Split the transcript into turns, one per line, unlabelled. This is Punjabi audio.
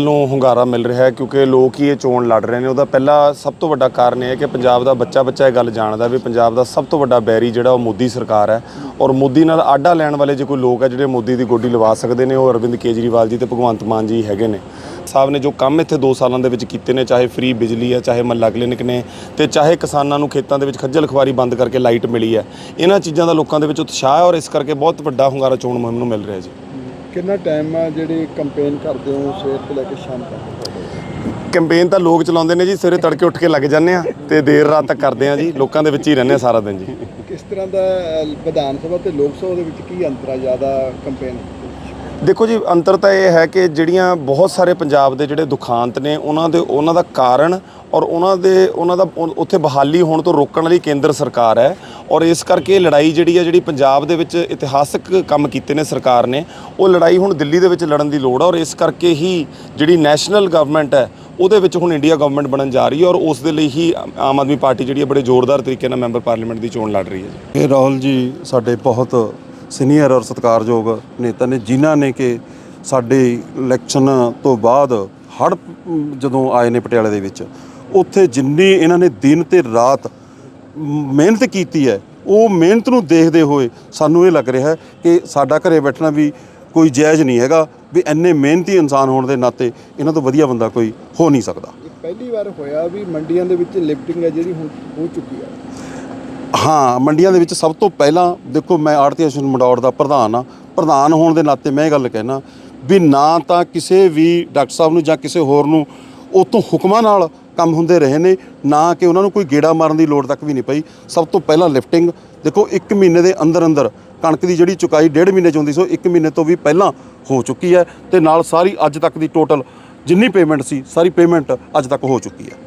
ਨੂੰ ਹੁੰਗਾਰਾ ਮਿਲ ਰਿਹਾ ਹੈ ਕਿਉਂਕਿ ਲੋਕ ਹੀ ਇਹ ਚੋਣ ਲੜ ਰਹੇ ਨੇ। ਉਹਦਾ ਪਹਿਲਾ ਸਭ ਤੋਂ ਵੱਡਾ ਕਾਰਨ ਇਹ ਹੈ ਕਿ ਪੰਜਾਬ ਦਾ ਬੱਚਾ ਬੱਚਾ ਇਹ ਗੱਲ ਜਾਣਦਾ ਵੀ ਪੰਜਾਬ ਦਾ ਸਭ ਤੋਂ ਵੱਡਾ ਬੈਰੀ ਜਿਹੜਾ ਉਹ ਮੋਦੀ ਸਰਕਾਰ ਹੈ। ਔਰ ਮੋਦੀ ਨਾਲ ਆਡਾ ਲੈਣ ਵਾਲੇ ਜੇ ਕੋਈ ਲੋਕ ਹੈ ਜਿਹੜੇ ਮੋਦੀ ਦੀ ਗੋਡੀ ਲਵਾ ਸਕਦੇ ਨੇ, ਉਹ ਅਰਵਿੰਦ ਕੇਜਰੀਵਾਲ ਜੀ ਤੇ ਭਗਵੰਤ ਮਾਨ ਜੀ ਹੈਗੇ ਨੇ। ਸਾਹਿਬ ਨੇ ਜੋ ਕੰਮ ਇੱਥੇ 2 ਸਾਲਾਂ ਦੇ ਵਿੱਚ ਕੀਤੇ ਨੇ ਚਾਹੇ ਫ੍ਰੀ ਬਿਜਲੀ ਹੈ ਚਾਹੇ ਮੱਲਾ ਕਲੀਨਿਕ ਨੇ ਤੇ ਚਾਹੇ ਕਿਸਾਨਾਂ ਨੂੰ ਖੇਤਾਂ ਦੇ ਵਿੱਚ ਖੱਜਲ ਖਵਾਰੀ ਬੰਦ ਕਰਕੇ ਲਾਈਟ ਮਿਲੀ ਹੈ ਇਹਨਾਂ ਚੀਜ਼ਾਂ ਦਾ ਲੋਕਾਂ ਦੇ ਵਿੱਚ ਉਤਸ਼ਾਹ ਹੈ ਔਰ ਇਸ ਕਰਕੇ ਬਹੁਤ ਵੱਡਾ ਹੁੰਗਾਰਾ ਚੋਣ ਮੁਹਿੰਮ ਨੂੰ ਮਿਲ ਰਿਹਾ ਜੀ।
ਕਿੰਨਾ ਟਾਈਮ ਆ ਜਿਹੜੀ ਕੰਪੇਨ ਕਰਦੇ ਹੋ ਸਵੇਰ ਤੋਂ ਲੈ ਕੇ ਸ਼ਾਮ ਤੱਕ?
ਕੈਂਪੇਨ ਤਾਂ ਲੋਕ ਚਲਾਉਂਦੇ ਨੇ ਜੀ ਸਵੇਰੇ ਤੜਕੇ ਉੱਠ ਕੇ ਲੱਗ ਜਾਂਦੇ ਆ ਤੇ ਦੇਰ ਰਾਤ ਤੱਕ ਕਰਦੇ ਆ ਜੀ ਲੋਕਾਂ ਦੇ ਵਿੱਚ ਹੀ ਰਹਿੰਦੇ ਆ ਸਾਰਾ ਦਿਨ ਜੀ।
ਕਿਸ ਤਰ੍ਹਾਂ ਦਾ ਵਿਧਾਨ ਸਭਾ ਤੇ ਲੋਕ ਸਭਾ ਦੇ ਵਿੱਚ ਕੀ ਅੰਤਰ ਆ ਜ਼ਿਆਦਾ ਕੰਪੇਨ
ਦੇਖੋ ਜੀ, ਅੰਤਰ ਤਾਂ ਇਹ ਹੈ ਕਿ ਜਿਹੜੀਆਂ ਬਹੁਤ ਸਾਰੇ ਪੰਜਾਬ ਦੇ ਜਿਹੜੇ ਦੁਖਾਂਤ ਨੇ, ਉਹਨਾਂ ਦੇ, ਉਹਨਾਂ ਦਾ ਕਾਰਨ ਔਰ ਉਹਨਾਂ ਦੇ, ਉਹਨਾਂ ਦਾ ਉੱਥੇ ਬਹਾਲੀ ਹੋਣ ਤੋਂ ਰੋਕਣ ਵਾਲੀ ਕੇਂਦਰ ਸਰਕਾਰ ਹੈ ਔਰ ਇਸ ਕਰਕੇ ਇਹ ਲੜਾਈ ਜਿਹੜੀ ਹੈ, ਜਿਹੜੀ ਪੰਜਾਬ ਦੇ ਵਿੱਚ ਇਤਿਹਾਸਕ ਕੰਮ ਕੀਤੇ ਨੇ ਸਰਕਾਰ ਨੇ, ਉਹ ਲੜਾਈ ਹੁਣ ਦਿੱਲੀ ਦੇ ਵਿੱਚ ਲੜਨ ਦੀ ਲੋੜ ਹੈ ਔਰ ਇਸ ਕਰਕੇ ਹੀ ਜਿਹੜੀ ਨੈਸ਼ਨਲ ਗਵਰਨਮੈਂਟ ਹੈ, ਉਹਦੇ ਵਿੱਚ ਹੁਣ ਇੰਡੀਆ ਗਵਰਨਮੈਂਟ ਬਣਨ ਜਾ ਰਹੀ ਹੈ ਔਰ ਉਸ ਦੇ ਲਈ ਹੀ ਆਮ ਆਦਮੀ ਪਾਰਟੀ ਜਿਹੜੀ ਹੈ, ਬੜੇ ਜ਼ੋਰਦਾਰ ਤਰੀਕੇ ਨਾਲ ਮੈਂਬਰ ਪਾਰਲੀਮੈਂਟ ਦੀ ਚੋਣ ਲੜ ਰਹੀ ਹੈ ਜੀ।
ਇਹ ਰਾਹੁਲ ਜੀ, ਸਾਡੇ ਬਹੁਤ ਸੀਨੀਅਰ ਔਰ ਸਤਿਕਾਰਯੋਗ ਨੇਤਾ ਨੇ, ਜਿਨ੍ਹਾਂ ਨੇ ਕਿ ਸਾਡੇ ਇਲੈਕਸ਼ਨ ਤੋਂ ਬਾਅਦ ਹੜ ਜਦੋਂ ਆਏ ਨੇ ਪਟਿਆਲੇ ਦੇ ਵਿੱਚ, ਉੱਥੇ ਜਿੰਨੀ ਇਹਨਾਂ ਨੇ ਦਿਨ ਤੇ ਰਾਤ ਮਿਹਨਤ ਕੀਤੀ ਹੈ, ਉਹ ਮਿਹਨਤ ਨੂੰ ਦੇਖਦੇ ਹੋਏ ਸਾਨੂੰ ਇਹ ਲੱਗ ਰਿਹਾ ਹੈ ਕਿ ਸਾਡਾ ਘਰੇ ਬੈਠਣਾ ਵੀ ਕੋਈ ਜਾਇਜ਼ ਨਹੀਂ ਹੈਗਾ, ਵੀ ਇੰਨੇ ਮਿਹਨਤੀ ਇਨਸਾਨ ਹੋਣ ਦੇ ਨਾਤੇ ਇਹਨਾਂ ਤੋਂ ਵਧੀਆ ਬੰਦਾ ਕੋਈ ਹੋ ਨਹੀਂ ਸਕਦਾ।
ਪਹਿਲੀ ਵਾਰ ਹੋਇਆ ਵੀ ਮੰਡੀਆਂ ਦੇ ਵਿੱਚ ਲਿਫਟਿੰਗ ਹੈ ਜਿਹੜੀ ਹੁਣ ਹੋ ਚੁੱਕੀ ਆ
ਹਾਂ, ਮੰਡੀਆਂ ਦੇ ਵਿੱਚ ਸਭ ਤੋਂ ਪਹਿਲਾਂ ਦੇਖੋ ਮੈਂ ਆੜਤੀ ਐਸੋਸੀਏਸ਼ਨ ਮੰਡੌਰ ਦਾ ਪ੍ਰਧਾਨ ਆ ਪ੍ਰਧਾਨ ਹੋਣ ਦੇ ਨਾਤੇ ਮੈਂ ਇਹ ਗੱਲ ਕਹਿਣਾ ਵੀ ਨਾ ਤਾਂ ਕਿਸੇ ਵੀ ਡਾਕਟਰ ਸਾਹਿਬ ਨੂੰ ਜਾਂ ਕਿਸੇ ਹੋਰ ਨੂੰ ਉਤੋਂ ਹੁਕਮਾਂ ਨਾਲ ਕੰਮ ਹੁੰਦੇ ਰਹੇ ਨੇ, ਨਾ ਕਿ ਉਹਨਾਂ ਨੂੰ ਕੋਈ ਗੇੜਾ ਮਾਰਨ ਦੀ ਲੋੜ ਤੱਕ ਵੀ ਨਹੀਂ ਪਈ। ਸਭ ਤੋਂ ਪਹਿਲਾਂ ਲਿਫਟਿੰਗ, ਦੇਖੋ 1 ਮਹੀਨੇ ਦੇ ਅੰਦਰ ਅੰਦਰ ਕਣਕ ਦੀ ਜਿਹੜੀ ਚੁਕਾਈ ਡੇਢ ਮਹੀਨੇ ਚ ਹੁੰਦੀ ਸੀ, ਉਹ 1 ਮਹੀਨੇ ਤੋਂ ਵੀ ਪਹਿਲਾਂ ਹੋ ਚੁੱਕੀ ਹੈ ਤੇ ਨਾਲ ਸਾਰੀ ਅੱਜ ਤੱਕ ਦੀ ਟੋਟਲ ਜਿੰਨੀ ਪੇਮੈਂਟ ਸੀ, ਸਾਰੀ ਪੇਮੈਂਟ ਅੱਜ ਤੱਕ ਹੋ ਚੁੱਕੀ ਹੈ।